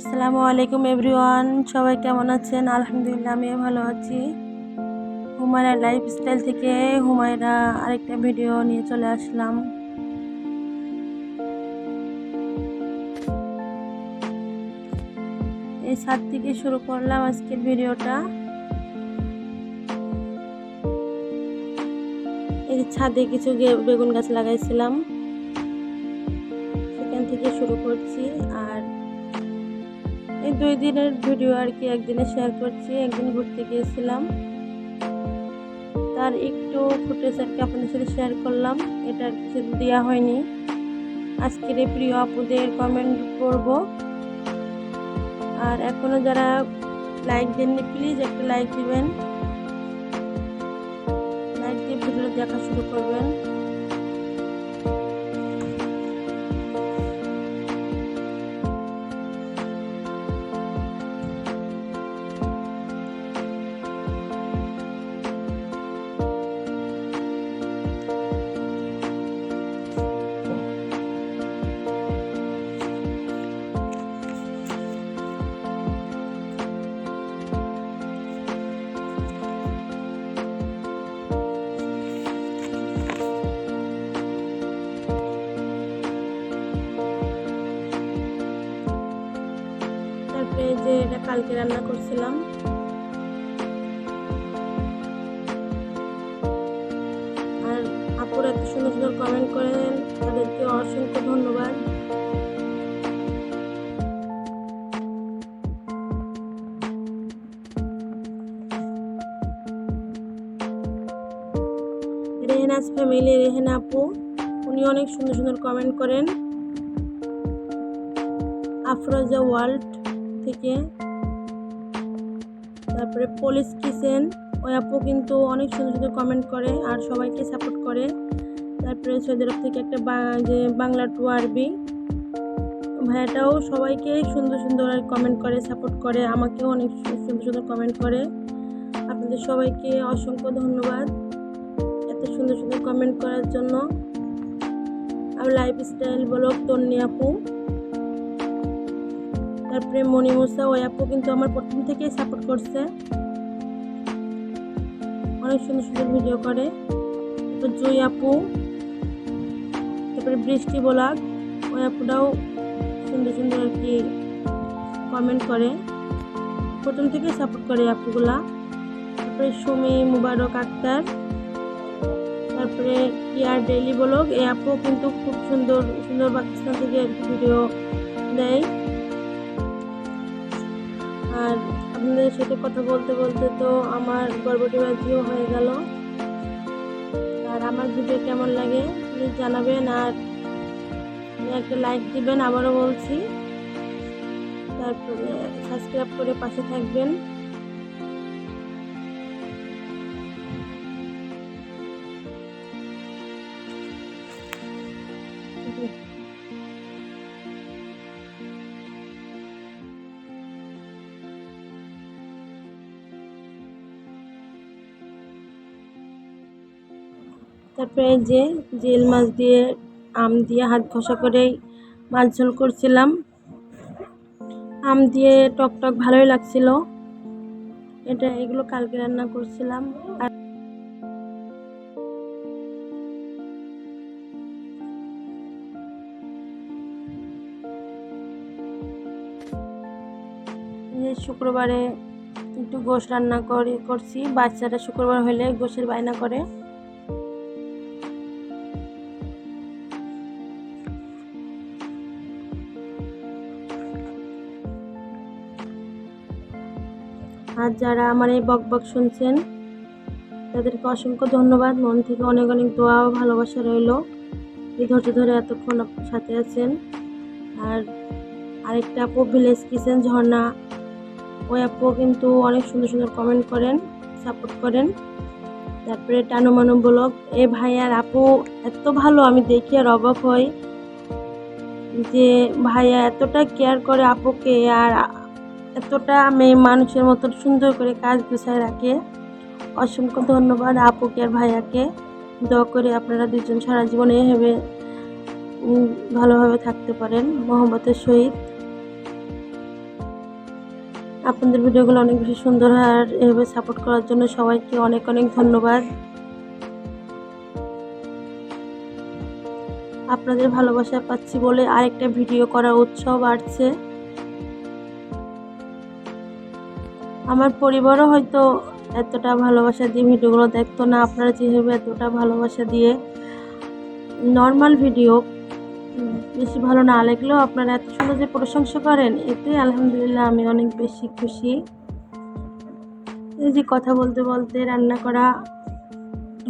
আসসালামু আলাইকুম এভরিওয়ান, সবাই কেমন আছেন? আলহামদুলিল্লাহ, আমিও ভালো আছি। হুমায়রা লাইফস্টাইল থেকে হুমায়রা আরেকটা ভিডিও নিয়ে চলে আসলাম। এই ছাদ থেকে শুরু করলাম আজকের ভিডিওটা। এই ছাদে কিছু বেগুন গাছ লাগাইছিলাম। সেখান থেকে শুরু করছি, আর এই দুই দিনের ভিডিও আর কি একদিনে শেয়ার করছি, একদিন ঘুরতে গিয়েছিলাম। তার একটু ফুটেজ আর কি আপনাদের সাথে শেয়ার করলাম, এটা আর কিছু দেওয়া হয়নি। আজকের এই প্রিয় আপুদের কমেন্ট করব। আর এখনও যারা লাইক দেননি প্লিজ একটা লাইক দিবেন। লাইক দিয়ে ভিডিও দেখা শুরু করবেন। যে এটা কালকে রান্না করছিলাম। আর আপুরা এত সুন্দর সুন্দর কমেন্ট করেন, তাদেরকে অসংখ্য ধন্যবাদ। রেহেনাস ফ্যামিলি রেহেনা আপু, উনি অনেক সুন্দর সুন্দর কমেন্ট করেন। আফরোজা ওয়ার্ল্ড। থেকে। তারপরে পুলিশ কিচেন ওই আপু কিন্তু অনেক সুন্দর সুন্দর কমেন্ট করে আর সবাইকে সাপোর্ট করে। তারপরে সৌদি আরব থেকে একটা যে বাংলা টু আরবি। ভাইয়াটাও সবাইকে সুন্দর সুন্দর কমেন্ট করে সাপোর্ট করে, আমাকেও অনেক সুন্দর সুন্দর কমেন্ট করে। আপনাদের সবাইকে অসংখ্য ধন্যবাদ এত সুন্দর সুন্দর কমেন্ট করার জন্য। আর লাইফস্টাইল ব্লগ তন্নি আপু। তারপরে মণিমুসা ওই আপু কিন্তু আমার প্রথম থেকেই সাপোর্ট করছে। অনেক সুন্দর সুন্দর ভিডিও করে। তারপর জুই আপু, তারপরে বৃষ্টি ব্লগ ওই আপুটাও সুন্দর সুন্দর আর কি কমেন্ট করে। প্রথম থেকে সাপোর্ট করে আপুগুলা। তারপরে সুমি, মুবারক আক্তার, তারপরে ইয়ার ডেইলি ব্লগ। এই আপু কিন্তু খুব সুন্দর সুন্দর পাকিস্তান থেকে ভিডিও দেয়। আর আপনাদের সাথে কথা বলতে বলতে তো আমার গর্বটি বাজিও হয়ে গেল। আর আমার ভিডিও কেমন লাগে প্লিজ জানাবেন আর একটা লাইক দিবেন, আবারও বলছি। তারপরে সাবস্ক্রাইব করে পাশে থাকবেন। তারপরে যে জেল মাছ দিয়ে, আম দিয়ে হাত ঘষা করে মাছ ঝোল করছিলাম। আম দিয়ে টক টক ভালোই লাগছিল। এটা, এগুলো কালকে রান্না করছিলাম। আর শুক্রবারে একটু গোশ রান্না করে, করছি। বাচ্চারা শুক্রবার হলে গোশের বায়না করে। আর যারা আমার এই বক বক শুনছেন, তাদেরকে অসংখ্য ধন্যবাদ। মন থেকে অনেক অনেক দোয়া ও ভালোবাসা রইল এই ধৈর্য ধরে এতক্ষণ সাথে আছেন। আর আরেকটা আপু ভিলেজ কিচেন ঝর্ণা, ওই আপু কিন্তু অনেক সুন্দর সুন্দর কমেন্ট করেন সাপোর্ট করেন। তারপরে টানু মানু ব্লগ, এ ভাই আর আপু, এত ভালো, আমি দেখি আর অবাক হই যে ভাইয়া এতটা কেয়ার করে আপুকে আর এতটা মেয়ে মানুষের মতো সুন্দর করে কাজ গুছায় রাখে। অসংখ্য ধন্যবাদ আপুকে আর ভাইয়াকে। দোয়া করে আপনারা দুজন সারা জীবন এভাবে ভালোভাবে থাকতে পারেন মোহাম্মতের সহিত। আপনাদের ভিডিওগুলো অনেক বেশি সুন্দর হয় আর এভাবে সাপোর্ট করার জন্য সবাইকে অনেক অনেক ধন্যবাদ। আপনাদের ভালোবাসা পাচ্ছি বলে আরেকটা ভিডিও করার উৎসাহ বাড়ছে আমার পরিবারও হয়তো এতটা ভালোবাসা দিয়ে ভিডিওগুলো দেখতো না, আপনারা যেভাবে এতটা ভালোবাসা দিয়ে নর্মাল ভিডিও বেশি ভালো না লাগলেও আপনারা এত সুন্দর যে প্রশংসা করেন এতে আলহামদুলিল্লাহ আমি অনেক বেশি খুশি। এই যে কথা বলতে বলতে রান্না করা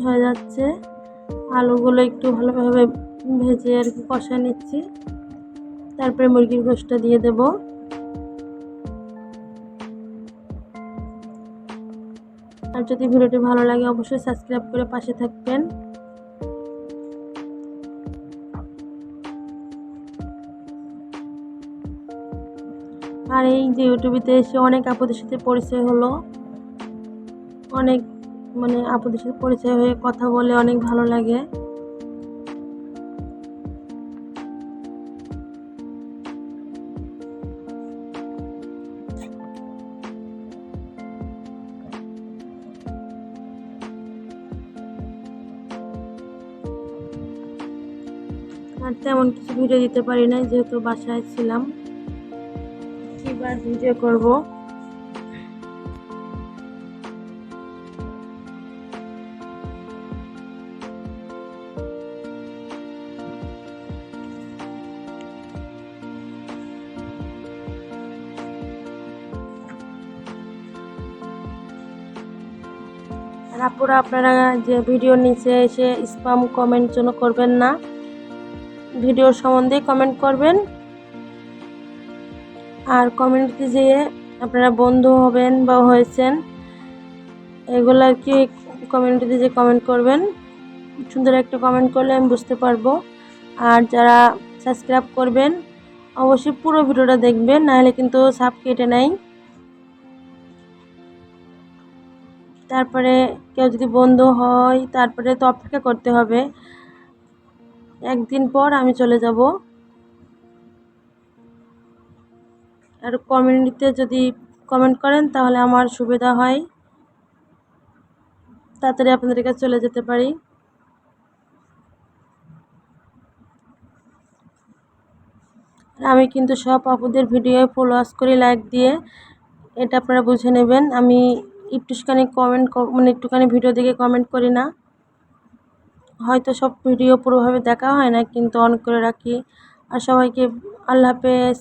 হয়ে যাচ্ছে, আলুগুলো একটু ভালোভাবে ভেজে আর কি কষা নিচ্ছি, তারপরে মুরগির গোশটা দিয়ে দেব। আর যদি ভিডিওটি ভালো লাগে, অবশ্যই সাবস্ক্রাইব করে পাশে থাকবেন। আর এই যে ইউটিউবেতে এসে অনেক আপুদের সাথে পরিচয় হলো। অনেক মানে আপুদের সাথে পরিচয় হয়ে কথা বলে অনেক ভালো লাগে। আর তেমন কিছু ভিডিও দিতে পারি না যেহেতু বাসায় ছিলাম। কিবার ভিডিও করব। আপুরা, আপনারা যে ভিডিওর নিচে এসে স্পাম কমেন্ট জন্য করবেন না। ভিডিওর সম্বন্ধে কমেন্ট করবেন। আর কমিউনিটি যেয়ে আপনারা বন্ধু হবেন বা হয়েছেন, এগুলো আর কি কমিউনিটিতে যে কমেন্ট করবেন? সুন্দর একটা কমেন্ট করলে আমি বুঝতে পারব। আর যারা সাবস্ক্রাইব করবেন, অবশ্যই পুরো ভিডিওটা দেখবেন, নাহলে কিন্তু সাপ কেটে নেয়। তারপরে কেউ যদি বন্ধু হয়, তারপরে তো অপেক্ষা করতে হবে। একদিন পর আমি চলে যাব। আর কমিউনিটিতে যদি কমেন্ট করেন, তাহলে আমার সুবিধা হয়। তাড়াতাড়ি আপনাদের কাছে চলে যেতে পারি। আমি কিন্তু সব আপুদের ভিডিও ফলোয়ার্স করে লাইক দিয়ে। এটা আপনারা বুঝে নেবেন। আমি একটুখানি কমেন্ট মানে একটুখানি ভিডিও দেখে কমেন্ট করি না। হয়তো সব ভিডিও পুরোভাবে দেখা হয় না, কিন্তু অন করে রাখি। আর সবাইকে আল্লাহ হাফেজ।